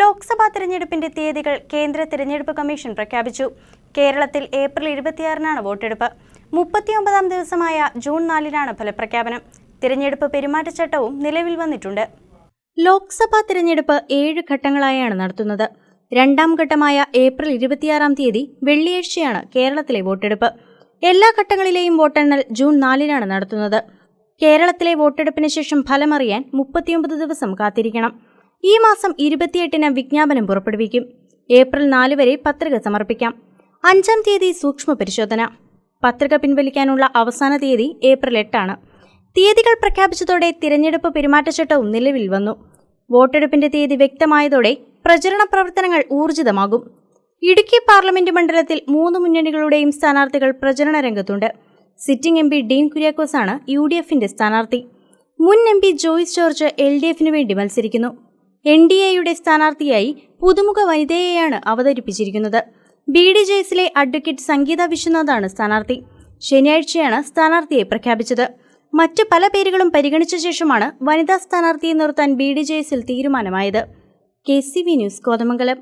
ലോക്സഭാ തിരഞ്ഞെടുപ്പിന്റെ തീയതികൾ കേന്ദ്ര തിരഞ്ഞെടുപ്പ് കമ്മീഷൻ പ്രഖ്യാപിച്ചു. കേരളത്തിൽ ഏപ്രിൽ ഇരുപത്തിയാറിനാണ് വോട്ടെടുപ്പ്. മുപ്പത്തിയൊമ്പതാം ദിവസമായ ജൂൺ നാലിനാണ് ഫലപ്രഖ്യാപനം. തിരഞ്ഞെടുപ്പ് പെരുമാറ്റച്ചട്ടവും നിലവിൽ വന്നിട്ടുണ്ട്. ലോക്സഭാ തിരഞ്ഞെടുപ്പ് ഏഴ് ഘട്ടങ്ങളായാണ് നടത്തുന്നത്. രണ്ടാം ഘട്ടമായ ഏപ്രിൽ ഇരുപത്തിയാറാം തീയതി വെള്ളിയാഴ്ചയാണ് കേരളത്തിലെ വോട്ടെടുപ്പ്. എല്ലാ ഘട്ടങ്ങളിലെയും വോട്ടെണ്ണൽ ജൂൺ നാലിനാണ് നടത്തുന്നത്. കേരളത്തിലെ വോട്ടെടുപ്പിന് ശേഷം ഫലമറിയാൻ മുപ്പത്തിയൊമ്പത് ദിവസം കാത്തിരിക്കണം. ഈ മാസം ഇരുപത്തിയെട്ടിന് വിജ്ഞാപനം പുറപ്പെടുവിക്കും. ഏപ്രിൽ നാല് വരെ പത്രിക സമർപ്പിക്കാം. അഞ്ചാം തീയതി സൂക്ഷ്മ പരിശോധന. പത്രിക പിൻവലിക്കാനുള്ള അവസാന തീയതി ഏപ്രിൽ എട്ടാണ്. തീയതികൾ പ്രഖ്യാപിച്ചതോടെ തിരഞ്ഞെടുപ്പ് പെരുമാറ്റച്ചട്ടവും നിലവിൽ വന്നു. വോട്ടെടുപ്പിന്റെ തീയതി വ്യക്തമായതോടെ പ്രചരണ പ്രവർത്തനങ്ങൾ ഊർജിതമാകും. ഇടുക്കി പാർലമെന്റ് മണ്ഡലത്തിൽ മൂന്ന് മുന്നണികളുടെയും സ്ഥാനാർത്ഥികൾ പ്രചരണ രംഗത്തുണ്ട്. സിറ്റിംഗ് എം പി ഡീൻ കുര്യാക്കോസാണ് യു ഡി എഫിന്റെ സ്ഥാനാർത്ഥി. മുൻ M P Joice George L D വേണ്ടി മത്സരിക്കുന്നു. എൻ ഡി എയുടെ സ്ഥാനാർത്ഥിയായി പുതുമുഖ വനിതയെയാണ് അവതരിപ്പിച്ചിരിക്കുന്നത്. ബി ഡി ജെ എസിലെ അഡ്വക്കേറ്റ് സംഗീത വിശ്വനാഥാണ് സ്ഥാനാർത്ഥി. ശനിയാഴ്ചയാണ് സ്ഥാനാർത്ഥിയെ പ്രഖ്യാപിച്ചത്. മറ്റ് പല പേരുകളും പരിഗണിച്ച ശേഷമാണ് വനിതാ സ്ഥാനാർത്ഥിയെ നിർത്താൻ ബി ഡി ജെ എസിൽ തീരുമാനമായത്. K C V news Kothamangalam.